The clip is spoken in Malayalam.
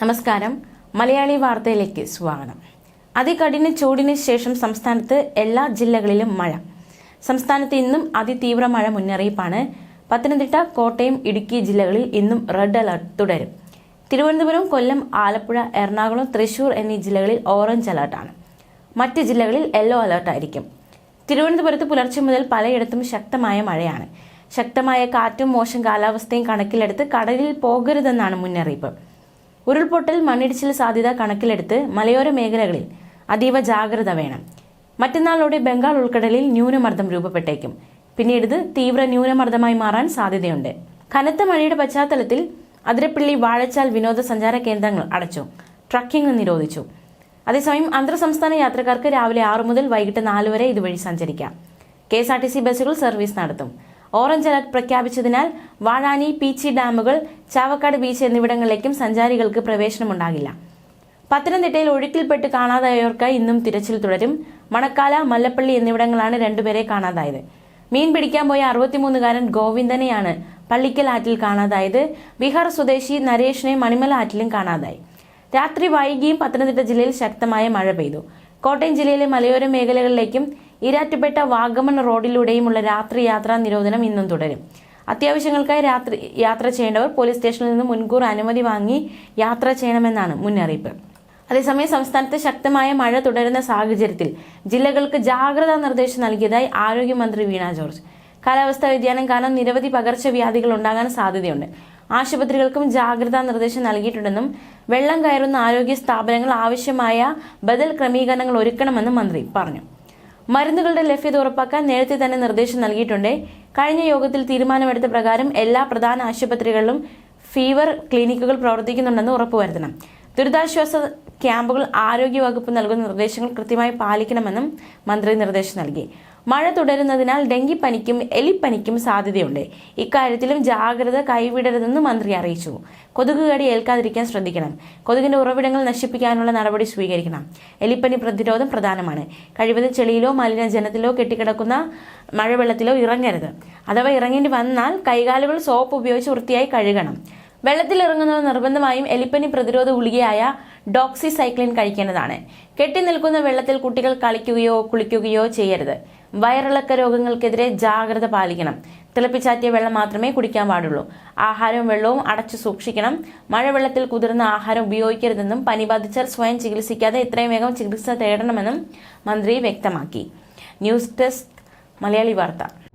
നമസ്കാരം. മലയാളി വാർത്തയിലേക്ക് സ്വാഗതം. അതികഠിന ചൂടിന് ശേഷം സംസ്ഥാനത്ത് എല്ലാ ജില്ലകളിലും മഴ. സംസ്ഥാനത്ത് ഇന്നും അതിതീവ്ര മഴ മുന്നറിയിപ്പാണ്. പത്തനംതിട്ട കോട്ടയം ഇടുക്കി ജില്ലകളിൽ ഇന്നും റെഡ് അലർട്ട് തുടരും. തിരുവനന്തപുരം കൊല്ലം ആലപ്പുഴ എറണാകുളം തൃശൂർ എന്നീ ജില്ലകളിൽ ഓറഞ്ച് അലർട്ടാണ്. മറ്റ് ജില്ലകളിൽ യെല്ലോ അലർട്ടായിരിക്കും തിരുവനന്തപുരത്ത് പുലർച്ചെ മുതൽ പലയിടത്തും ശക്തമായ മഴയാണ്. ശക്തമായ കാറ്റും മോശം കാലാവസ്ഥയും കണക്കിലെടുത്ത് കടലിൽ പോകരുതെന്നാണ് മുന്നറിയിപ്പ്. ഉരുൾപൊട്ടൽ മണ്ണിടിച്ചിൽ സാധ്യത കണക്കിലെടുത്ത് മലയോര മേഖലകളിൽ അതീവ ജാഗ്രത വേണം. മറ്റന്നാളോടെ ബംഗാൾ ഉൾക്കടലിൽ ന്യൂനമർദ്ദം രൂപപ്പെട്ടേക്കും. പിന്നീട് ഇത് തീവ്ര ന്യൂനമർദ്ദമായി മാറാൻ സാധ്യതയുണ്ട്. കനത്ത മഴയുടെ പശ്ചാത്തലത്തിൽ അതിരപ്പള്ളി വാഴച്ചാൽ വിനോദസഞ്ചാര കേന്ദ്രങ്ങൾ അടച്ചു. ട്രക്കിംഗ് നിരോധിച്ചു. അതേസമയം അന്തർ സംസ്ഥാന യാത്രക്കാർക്ക് രാവിലെ ആറു മുതൽ വൈകിട്ട് നാല് വരെ ഇതുവഴി സഞ്ചരിക്കാം. K S R T C ബസ്സുകൾ സർവീസ് നടത്തും. ഓറഞ്ച് അലർട്ട് പ്രഖ്യാപിച്ചതിനാൽ വാഴാനി പീച്ചി ഡാമുകൾ ചാവക്കാട് ബീച്ച് എന്നിവിടങ്ങളിലേക്കും സഞ്ചാരികൾക്ക് പ്രവേശനമുണ്ടാകില്ല. പത്തനംതിട്ടയിൽ ഒഴുക്കിൽപ്പെട്ട് കാണാതായവർക്ക് ഇന്നും തിരച്ചിൽ തുടരും. മണക്കാല മല്ലപ്പള്ളി എന്നിവിടങ്ങളാണ് രണ്ടുപേരെ കാണാതായത്. മീൻ പിടിക്കാൻ പോയ അറുപത്തിമൂന്നുകാരൻ ഗോവിന്ദനെയാണ് പള്ളിക്കൽ ആറ്റിൽ കാണാതായത്. ബീഹാർ സ്വദേശി നരേഷിനെ മണിമല ആറ്റിലും കാണാതായി. രാത്രി വൈകിയും പത്തനംതിട്ട ജില്ലയിൽ ശക്തമായ മഴ പെയ്തു. കോട്ടയം ജില്ലയിലെ മലയോര മേഖലകളിലേക്കും ഇരാറ്റുപേട്ട വാഗമൺ റോഡിലൂടെയുമുള്ള രാത്രി യാത്രാ നിരോധനം ഇന്നും തുടരും. അത്യാവശ്യങ്ങൾക്കായി രാത്രി യാത്ര ചെയ്യേണ്ടവർ പോലീസ് സ്റ്റേഷനിൽ നിന്ന് മുൻകൂർ അനുമതി വാങ്ങി യാത്ര ചെയ്യണമെന്നാണ് മുന്നറിയിപ്പ്. അതേസമയം സംസ്ഥാനത്ത് ശക്തമായ മഴ തുടരുന്ന സാഹചര്യത്തിൽ ജില്ലകൾക്ക് ജാഗ്രതാ നിർദ്ദേശം നൽകിയതായി ആരോഗ്യമന്ത്രി വീണ ജോർജ്. കാലാവസ്ഥാ വ്യതിയാനം കാരണം നിരവധി പകർച്ചവ്യാധികൾ ഉണ്ടാകാൻ സാധ്യതയുണ്ട്. ആശുപത്രികൾക്കും ജാഗ്രതാ നിർദ്ദേശം നൽകിയിട്ടുണ്ടെന്നും വെള്ളം കയറുന്ന ആരോഗ്യ സ്ഥാപനങ്ങൾ ആവശ്യമായ ബദൽ ക്രമീകരണങ്ങൾ ഒരുക്കണമെന്നും മന്ത്രി പറഞ്ഞു. മരുന്നുകളുടെ ലഭ്യത ഉറപ്പാക്കാൻ നേരത്തെ തന്നെ നിർദ്ദേശം നൽകിയിട്ടുണ്ട്. കഴിഞ്ഞ യോഗത്തിൽ തീരുമാനമെടുത്ത പ്രകാരം എല്ലാ പ്രധാന ആശുപത്രികളിലും ഫീവർ ക്ലിനിക്കുകൾ പ്രവർത്തിക്കുന്നുണ്ടെന്ന് ഉറപ്പുവരുത്തണം. ദുരിതാശ്വാസ ക്യാമ്പുകൾ ആരോഗ്യവകുപ്പ് നൽകുന്ന നിർദ്ദേശങ്ങൾ കൃത്യമായി പാലിക്കണമെന്നും മന്ത്രി നിർദ്ദേശം നൽകി. മഴ തുടരുന്നതിനാൽ ഡെങ്കിപ്പനിക്കും എലിപ്പനിക്കും സാധ്യതയുണ്ട്. ഇക്കാര്യത്തിലും ജാഗ്രത കൈവിടരുതെന്ന് മന്ത്രി അറിയിച്ചു. കൊതുക് കടി ഏൽക്കാതിരിക്കാൻ ശ്രദ്ധിക്കണം. കൊതുകിന്റെ ഉറവിടങ്ങൾ നശിപ്പിക്കാനുള്ള നടപടി സ്വീകരിക്കണം. എലിപ്പനി പ്രതിരോധം പ്രധാനമാണ്. കഴിവതും ചെളിയിലോ മലിനജലത്തിലോ കെട്ടിക്കിടക്കുന്ന മഴവെള്ളത്തിലോ ഇറങ്ങരുത്. അഥവാ ഇറങ്ങേണ്ടി വന്നാൽ കൈകാലുകൾ സോപ്പ് ഉപയോഗിച്ച് വൃത്തിയായി കഴുകണം. വെള്ളത്തിൽ ഇറങ്ങുന്നവർ നിർബന്ധമായും എലിപ്പനി പ്രതിരോധ ഗുളികയായ ഡോക്സിസൈക്ലിൻ കഴിക്കേണ്ടതാണ്. കെട്ടി നിൽക്കുന്ന വെള്ളത്തിൽ കുട്ടികൾ കളിക്കുകയോ കുളിക്കുകയോ ചെയ്യരുത്. വയറിളക്ക രോഗങ്ങൾക്കെതിരെ ജാഗ്രത പാലിക്കണം. തിളപ്പിച്ചാറ്റിയ വെള്ളം മാത്രമേ കുടിക്കാൻ പാടുള്ളൂ. ആഹാരവും വെള്ളവും അടച്ചു സൂക്ഷിക്കണം. മഴവെള്ളത്തിൽ കുതിർന്ന ആഹാരം ഉപയോഗിക്കരുതെന്നും പനി ബാധിച്ചാൽ സ്വയം ചികിത്സിക്കാതെ എത്രയും വേഗം ചികിത്സ തേടണമെന്നും മന്ത്രി വ്യക്തമാക്കി. ന്യൂസ് ഡെസ്ക് മലയാളി വാർത്ത.